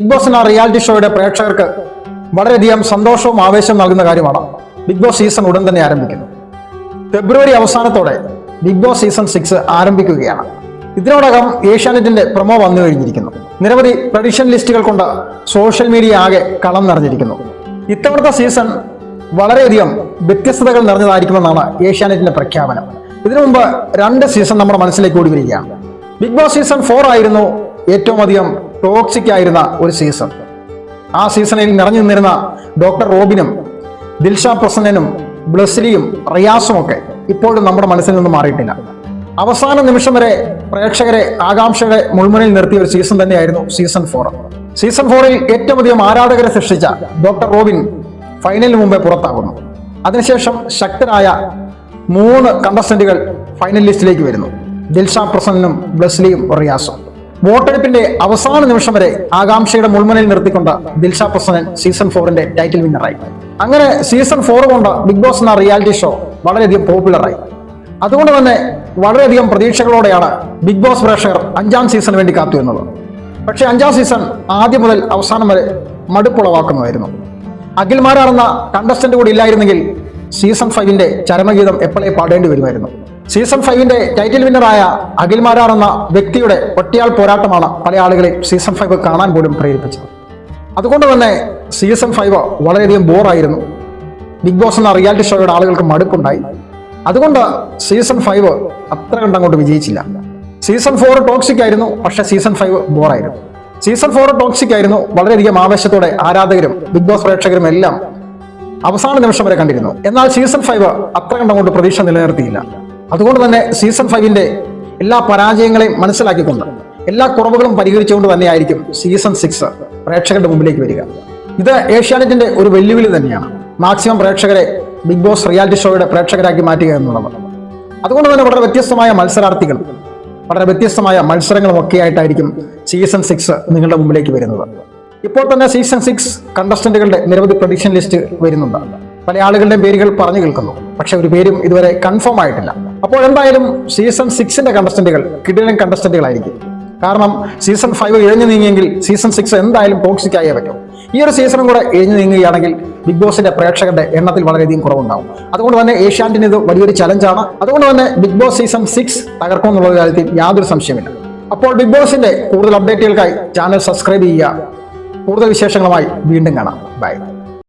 Big boss എന്ന reality ഷോയുടെ പ്രേക്ഷകർക്ക് വളരെയധികം സന്തോഷവും ആവേശവും നൽകുന്ന കാര്യമാണ് ബിഗ് ബോസ് സീസൺ ഉടൻ തന്നെ ആരംഭിക്കുന്നു. ഫെബ്രുവരി അവസാനത്തോടെ ബിഗ് ബോസ് സീസൺ സിക്സ് ആരംഭിക്കുകയാണ്. ഇതിനോടകം ഏഷ്യാനെറ്റിന്റെ പ്രൊമോ വന്നു കഴിഞ്ഞിരിക്കുന്നു. നിരവധി പ്രഡിഷൻ ലിസ്റ്റുകൾ കൊണ്ട് സോഷ്യൽ മീഡിയ ആകെ കളം നിറഞ്ഞിരിക്കുന്നു. ഇത്തവണത്തെ സീസൺ വളരെയധികം വ്യത്യസ്തതകൾ നിറഞ്ഞതായിരിക്കുമെന്നാണ് ഏഷ്യാനെറ്റിന്റെ പ്രഖ്യാപനം. ഇതിനു മുമ്പ് രണ്ട് സീസൺ നമ്മുടെ മനസ്സിലേക്ക് ഓടി വരികയാണ്. ബിഗ് ബോസ് സീസൺ ഫോർ ആയിരുന്നു ഏറ്റവും അധികം ടോക്സിക് ആയിരുന്ന ഒരു സീസൺ ആ സീസണിൽ നിറഞ്ഞു നിന്നിരുന്ന ഡോക്ടർ റോബിനും ദിൽഷ പ്രസന്നനും ബ്ലസ്ലിയും റിയാസും ഒക്കെ ഇപ്പോഴും നമ്മുടെ മനസ്സിൽ നിന്ന് മാറിയിട്ടില്ല. അവസാന നിമിഷം വരെ പ്രേക്ഷകരെ ആകാംക്ഷയുടെ മുൾമുനയിൽ നിർത്തിയ ഒരു സീസൺ തന്നെയായിരുന്നു സീസൺ ഫോർ സീസൺ ഫോറിൽ ഏറ്റവും അധികം ആരാധകരെ സൃഷ്ടിച്ച ഡോക്ടർ റോബിൻ ഫൈനലിന് മുമ്പേ പുറത്താകുന്നു. അതിനുശേഷം ശക്തരായ മൂന്ന് കണ്ടസ്റ്റന്റുകൾ ഫൈനൽ ലിസ്റ്റിലേക്ക് വരുന്നു. ദിൽഷ പ്രസന്നനും ബ്ലസ്ലിയും റിയാസും. വോട്ടെടുപ്പിന്റെ അവസാന നിമിഷം വരെ ആകാംക്ഷയുടെ മുൾമുനയിൽ നിർത്തിക്കൊണ്ട് ദിൽഷ പ്രസന്നൻ സീസൺ ഫോറിന്റെ ടൈറ്റിൽ വിന്നറായി. അങ്ങനെ സീസൺ ഫോർ കൊണ്ട് ബിഗ് ബോസ് എന്ന റിയാലിറ്റി ഷോ വളരെയധികം പോപ്പുലറായി. അതുകൊണ്ട് തന്നെ വളരെയധികം പ്രതീക്ഷകളോടെയാണ് ബിഗ് ബോസ് പ്രേക്ഷകർ അഞ്ചാം സീസണിന് വേണ്ടി കാത്തു എന്നത് പക്ഷേ അഞ്ചാം സീസൺ ആദ്യം മുതൽ അവസാനം വരെ മടുപ്പുളവാക്കുന്നതായിരുന്നു. അഖിൽമാരാണെന്ന കണ്ടസ്റ്റന്റ് കൂടി ഇല്ലായിരുന്നെങ്കിൽ സീസൺ ഫൈവിന്റെ ചരമഗീതം എപ്പോഴേ പാടേണ്ടി വരുമായിരുന്നു. സീസൺ ഫൈവിന്റെ ടൈറ്റിൽ വിന്നറായ അഖിൽമാരാർ എന്ന വ്യക്തിയുടെ ഒറ്റയാൾ പോരാട്ടമാണ് പല ആളുകളെ സീസൺ ഫൈവ് കാണാൻ പോലും പ്രേരിപ്പിച്ചത്. അതുകൊണ്ട് തന്നെ സീസൺ ഫൈവ് വളരെയധികം ബോറായിരുന്നു. ബിഗ് ബോസ് എന്ന റിയാലിറ്റി ഷോയുടെ ആളുകൾക്ക് മടുപ്പുണ്ടായി. അതുകൊണ്ട് സീസൺ ഫൈവ് അത്ര കണ്ടങ്ങോട്ട് വിജയിച്ചില്ല. സീസൺ ഫോർ ടോക്സിക് ആയിരുന്നു പക്ഷെ സീസൺ ഫൈവ് ബോറായിരുന്നു. സീസൺ ഫോർ ടോക്സിക് ആയിരുന്നു വളരെയധികം ആവേശത്തോടെ ആരാധകരും ബിഗ് ബോസ് പ്രേക്ഷകരും എല്ലാം അവസാന നിമിഷം വരെ കണ്ടിരുന്നു. എന്നാൽ സീസൺ ഫൈവ് അത്ര കണ്ടങ്ങോട്ട് പ്രതീക്ഷ നിലനിർത്തിയില്ല. അതുകൊണ്ട് തന്നെ സീസൺ ഫൈവിന്റെ എല്ലാ പരാജയങ്ങളെയും മനസ്സിലാക്കിക്കൊണ്ട് എല്ലാ കുറവുകളും പരിഹരിച്ചുകൊണ്ട് തന്നെയായിരിക്കും സീസൺ സിക്സ് പ്രേക്ഷകരുടെ മുമ്പിലേക്ക് വരിക. ഇത് ഏഷ്യാനെറ്റിന്റെ ഒരു വെല്ലുവിളി തന്നെയാണ്. മാക്സിമം പ്രേക്ഷകരെ ബിഗ് ബോസ് റിയാലിറ്റി ഷോയുടെ പ്രേക്ഷകരാക്കി മാറ്റുക എന്നുള്ളത്. അതുകൊണ്ട് തന്നെ വളരെ വ്യത്യസ്തമായ മത്സരാർത്ഥികൾ വളരെ വ്യത്യസ്തമായ മത്സരങ്ങളും ഒക്കെ ആയിട്ടായിരിക്കും സീസൺ സിക്സ് നിങ്ങളുടെ മുമ്പിലേക്ക് വരുന്നത്. ഇപ്പോൾ തന്നെ സീസൺ സിക്സ് കണ്ടസ്റ്റന്റുകളുടെ നിരവധി പ്രൊഡിക്ഷൻ ലിസ്റ്റ് വരുന്നുണ്ട്. പല ആളുകളുടെയും പേരുകൾ പറഞ്ഞു കേൾക്കുന്നു. പക്ഷെ ഒരു പേരും ഇതുവരെ കൺഫേം ആയിട്ടില്ല. അപ്പോൾ എന്തായാലും സീസൺ സിക്സിന്റെ കണ്ടസ്റ്റന്റുകൾ കിടിലൻ കണ്ടസ്റ്റന്റുകളായിരിക്കും കാരണം സീസൺ ഫൈവ് ഇഴഞ്ഞു നീങ്ങിയെങ്കിൽ സീസൺ സിക്സ് എന്തായാലും ടോക്സിക് ആയേ പറ്റും. ഈ ഒരു സീസണും കൂടെ ഇഴഞ്ഞു നീങ്ങുകയാണെങ്കിൽ ബിഗ് ബോസിന്റെ പ്രേക്ഷകരുടെ എണ്ണത്തിൽ വളരെയധികം കുറവുണ്ടാവും. അതുകൊണ്ട് തന്നെ ഏഷ്യാനെറ്റിന് ഇത് വലിയൊരു ചലഞ്ചാണ് അതുകൊണ്ട് തന്നെ ബിഗ് ബോസ് സീസൺ സിക്സ് തകർക്കും എന്നുള്ള കാര്യത്തിൽ യാതൊരു സംശയമില്ല. അപ്പോൾ ബിഗ് ബോസിന്റെ കൂടുതൽ അപ്ഡേറ്റുകൾക്കായി ചാനൽ സബ്സ്ക്രൈബ് ചെയ്യുക. കൂടുതൽ വിശേഷങ്ങളുമായി വീണ്ടും കാണാം. ബൈ